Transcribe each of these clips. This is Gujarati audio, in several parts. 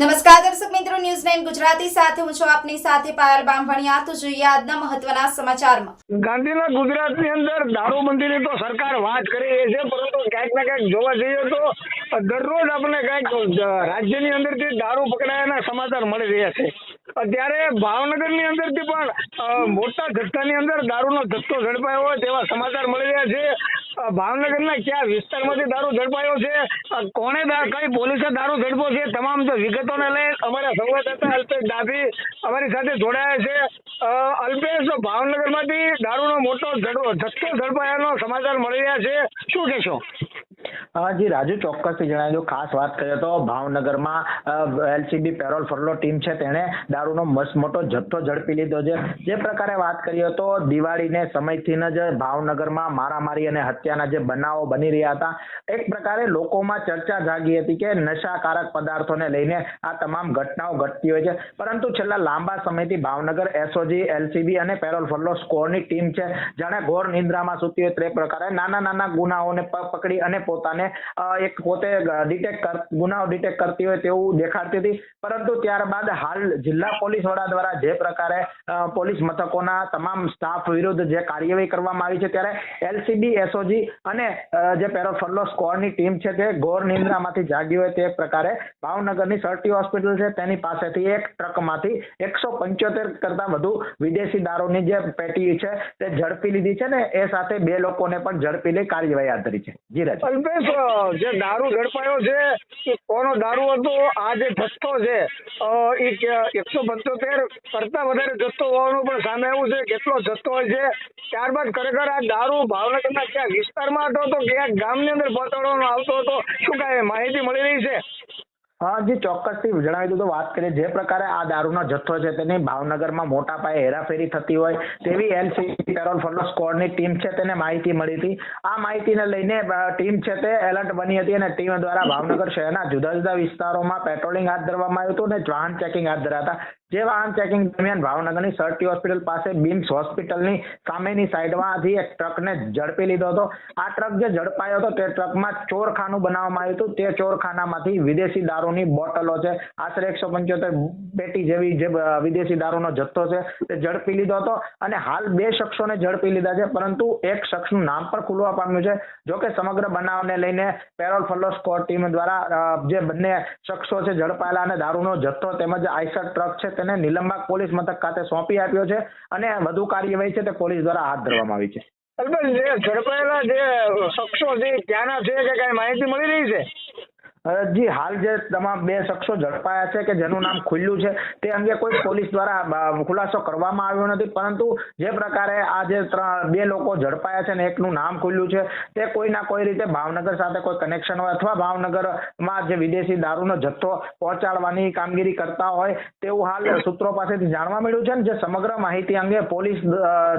નમસ્કાર, દર્શક મિત્રો ન્યૂઝ નાઇન ગુજરાતી સાથે હું છું આપની સાથે પાયલ બામભણિયા. તો જોઈએ આજના મહત્વના સમાચારમાં. ગાંધીના ગુજરાતની અંદર દારૂબંધીની તો સરકાર વાત કરી રહી છે, પરંતુ ક્યાંક ને ક્યાંક જોવા જઈએ તો દરરોજ આપણે કંઈક રાજ્યની અંદરથી દારૂ પકડાયાના સમાચાર મળી રહ્યા છે. અત્યારે ભાવનગરની અંદરથી પણ મોટા જથ્થાની અંદર દારૂનો જથ્થો ઝડપાયો હોય તેવા સમાચાર મળી રહ્યા છે. ભાવનગરના કયા વિસ્તારમાંથી દારૂ ઝડપાયો છે? કોણે કઈ પોલીસે દારૂ ઝડપો છે? તમામ વિગતો વિગતોને લઈ અમારા સંવાદદાતા અલ્પેશ ડાભી અમારી સાથે જોડાયા છે. અલ્પેશ, ભાવનગરમાંથી દારૂનો મોટો ઝડ- જથ્થો ઝડપાયાનો સમાચાર મળી રહ્યા છે. શું કહેશો? જી, રાજુ ચોક્કસથી જણાવી દઉં. ખાસ વાત કરીએ તો ભાવનગરમાં એલસીબી પેરોલ ફરલો ટીમ છે. તેણે દારૂનો મસ્ત મોટો જથ્થો ઝડપી લીધો છે. જે પ્રકારે વાત કરીએ તો દિવાળીને સમયથી જ ભાવનગરમાં મારામારી અને હત્યાના જે બનાવો બની રહ્યા હતા, એક પ્રકારે લોકોમાં ચર્ચા જાગી હતી કે નશાકારક પદાર્થોને લઈને આ તમામ ઘટનાઓ ઘટતી હોય છે. પરંતુ છેલ્લા લાંબા સમયથી ભાવનગર એસઓજી, એલસીબી અને પેરોલ ફરલો સ્કોરની ટીમ છે. જાણે ઘોર નિંદ્રામાં સૂતી હોય તે પ્રકારે નાના નાના ગુનાઓને પકડી અને પોતાને અ, એક પોતે ડિટેક્ટ ગુનાઓ ડિટેક્ટ કરતી હોય તેવું દેખાડતી હતી. પરંતુ ત્યારબાદ હાલ જિલ્લા પોલીસ વડા દ્વારા જે પ્રકારે પોલીસ મથકોના તમામ સ્ટાફ વિરુદ્ધ જે કાર્યવાહી કરવામાં આવી છે ત્યારે એલસીબી એસઓજી અને જે પેરો ફરલો સ્કોડની ટીમ છે તે ગોર નિંદ્રામાંથી જાગી હોય તે પ્રકારે ભાવનગરની સરટી હોસ્પિટલ છે. તેની પાસેથી એક ટ્રકમાંથી એકસો પંચોતેર કરતા વધુ વિદેશી દારૂની જે પેટી છે તે ઝડપી લીધી છે ને એ સાથે બે લોકોને પણ ઝડપી લઈ કાર્યવાહી હાથ ધરી છે. જી અલ્પેશ અ, જે દારૂ ઝડપાયો છે કોનો દારૂ હતો? આ જે જથ્થો છે એકસો પંચોતેર કરતા વધારે જથ્થો હોવાનું પણ સામે આવ્યું છે. કેટલો જથ્થો હોય છે? ત્યારબાદ ખરેખર આ દારૂ ભાવનગરના ક્યાં વિસ્તારમાં હતો, તો ક્યાંક ગામની અંદર પહોંચાડવાનો આવતો હતો. શું કાંઈ માહિતી મળી રહી છે? હા, જે, ચોક્કસથી જણાવી તો વાત કરીએ. જે પ્રકારે આ દારૂનો જથ્થો છે તેની ભાવનગરમાં મોટા પાયે હેરાફેરી થતી હોય તેવી એલસીબી પેરોલ ફરલો સ્કોડની ટીમ છે તેને માહિતી મળી હતી. આ માહિતીને લઈને ટીમ છે તે એલર્ટ બની હતી અને ટીમ દ્વારા ભાવનગર શહેરના જુદા જુદા વિસ્તારોમાં પેટ્રોલિંગ હાથ ધરવામાં આવ્યું હતું અને વાહન ચેકિંગ હાથ ધરાતા જે વાહન ચેકિંગ દરમિયાન ભાવનગરની સરટી હોસ્પિટલ પાસે બિમ્સ હોસ્પિટલની સામેની સાઈડમાંથી એક ટ્રકને ઝડપી લીધો હતો. આ ટ્રક જે ઝડપાયો હતો તે ટ્રકમાં ચોરખાનું બનાવવામાં આવ્યું હતું. તે ચોરખાનામાંથી વિદેશી દારૂની બોટલો છે. આશરે એકસો પંચોતેર પેટી જેવી જે વિદેશી દારૂનો જથ્થો છે તે ઝડપી લીધો હતો અને હાલ બે શખ્સોને ઝડપી લીધા છે, પરંતુ એક શખ્સનું નામ પણ ખુલવા પામ્યું છે. જોકે સમગ્ર બનાવને લઈને પેરોલ ફલ્લો સ્કોડ ટીમ દ્વારા જે બંને શખ્સો છે ઝડપાયેલા અને દારૂનો જથ્થો તેમજ આઈસર ટ્રક છે તેને નિલંબાગ પોલીસ મથક ખાતે સોંપી આપ્યો છે અને વધુ કાર્યવાહી છે તે પોલીસ દ્વારા હાથ ધરવામાં આવી છે. અલબત્ત જે ઝડપાયેલા જે શખ્સો છે ત્યાંના છે કે કઈ માહિતી મળી રહી છે? જી હાલ જે તમામ બે શખ્સો ઝડપાયા છે કે જેનું નામ ખુલ્યું છે, તે અંગે કોઈ પોલીસ દ્વારા ખુલાસો કરવામાં આવ્યો નથી. પરંતુ જે પ્રકારે આ જે બે લોકો ઝડપાયા છે ને એકનું નામ ખુલ્યું છે, તે કોઈ ના કોઈ રીતે ભાવનગર સાથે કોઈ કનેક્શન હોય અથવા ભાવનગરમાં જે વિદેશી દારૂનો જથ્થો પહોંચાડવાની કામગીરી કરતા હોય, તેવું હાલ સૂત્રો પાસેથી જાણવા મળ્યું છે ને જે સમગ્ર માહિતી અંગે પોલીસ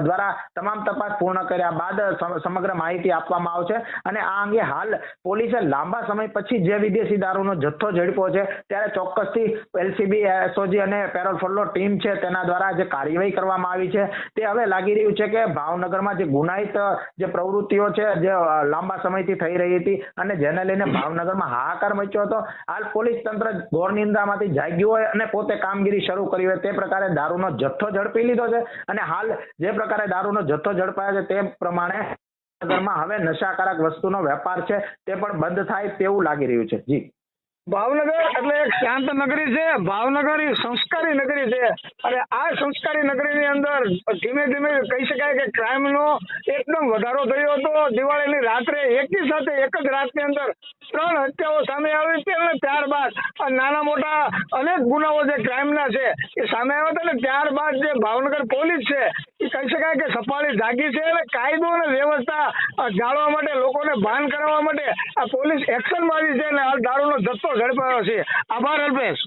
દ્વારા તમામ તપાસ પૂર્ણ કર્યા બાદ સમગ્ર માહિતી આપવામાં આવશે. અને આ અંગે હાલ પોલીસે લાંબા સમય પછી જે વિદેશી દારૂનો જથ્થો ઝડપ્યો છે, ત્યારે ચોક્કસથી એલસીબી, એસઓજી અને પેરોલ ફોલો ટીમ છે, તેના દ્વારા જે કાર્યવાહી કરવામાં આવી છે, તે હવે લાગી રહ્યું છે કે ભાવનગરમાં જે ગુનાહિત જે પ્રવૃત્તિઓ છે, જે લાંબા સમયથી થઈ રહી હતી અને જેને લઈને ભાવનગરમાં હાહાકાર મચ્યો હતો, હાલ પોલીસ તંત્ર ઘોર નિંદ્રામાંથી જાગ્યું હોય અને પોતે કામગીરી શરૂ કરી હોય તે પ્રકારે દારૂનો જથ્થો ઝડપી લીધો છે અને હાલ જે પ્રકારે દારૂનો જથ્થો ઝડપાયો છે તે પ્રમાણે ભાવનગરમાં હવે નશાકારક વસ્તુનો વેપાર છે, તે પણ બંધ થાય તેવું લાગી રહ્યું છે. જી. ભાવનગર એટલે એક શાંત નગરી છે, ભાવનગર એ સંસ્કારી નગરી છે. અને આ સંસ્કારી નગરીની અંદર ધીમે ધીમે કહી શકાય કે ક્રાઇમનો એકદમ વધારો થયો હતો. દિવાળીની રાત્રે એકી સાથે એક જ રાતની અંદર ત્રણ હત્યાઓ સામે આવી છે અને ત્યારબાદ નાના મોટા અનેક ગુનાઓ જે ક્રાઇમના છે, એ સામે આવ્યા હતા. અને ત્યારબાદ જે ભાવનગર પોલીસ છે કહી શકાય કે સફાળી જાગી છે અને કાયદો અને વ્યવસ્થા જાળવા માટે લોકોને ભાન કરાવવા માટે આ પોલીસ એક્શનમાં આવી છે અને આ દારૂનો જથ્થો ઝડપાયો છે. આભાર અલ્પેશ.